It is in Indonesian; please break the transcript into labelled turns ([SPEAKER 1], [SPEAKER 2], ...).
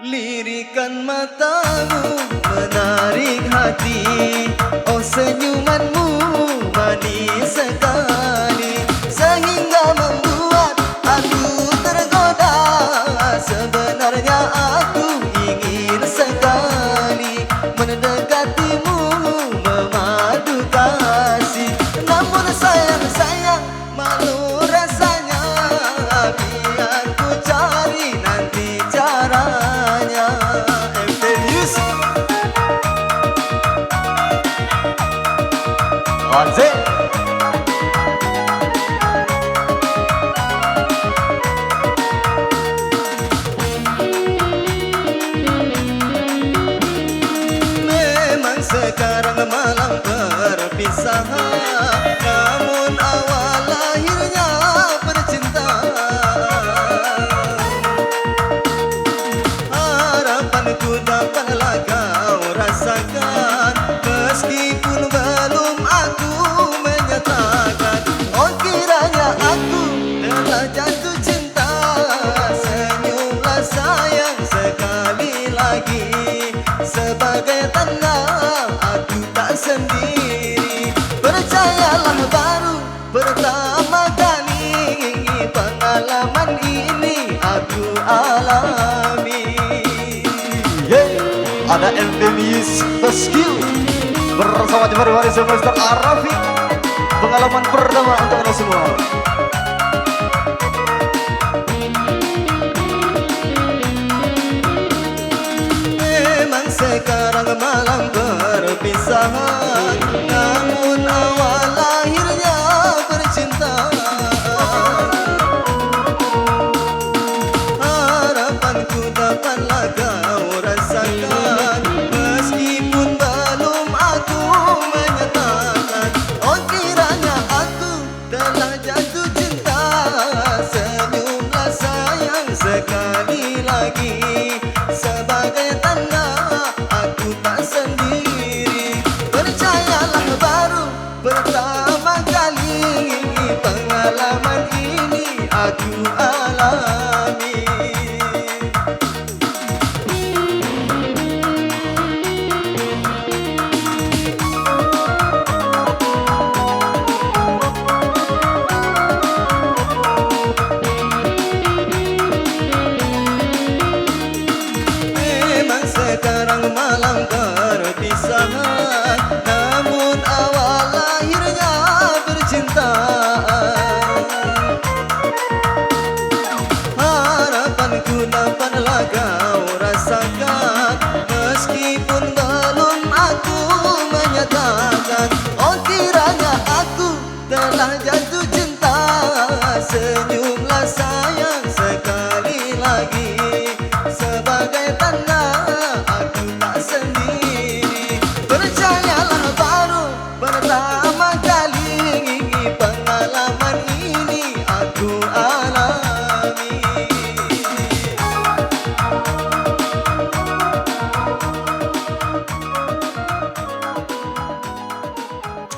[SPEAKER 1] Lirikan matamu menarik hati. Oh senyumanmu manis sekali. Sehingga membuat aku tergoda. Sebenarnya aku ingin sekali Mendekatimu से मन से करम Sebagai tanda aku tak sendiri. Percayalah baru pertama kali Pengalaman ini aku alami. Yeah. Ada MB Music The Skill Bersama Jemari Wari Semester Arafi Pengalaman pertama untuk anda semua karang malam. Aku menyatakan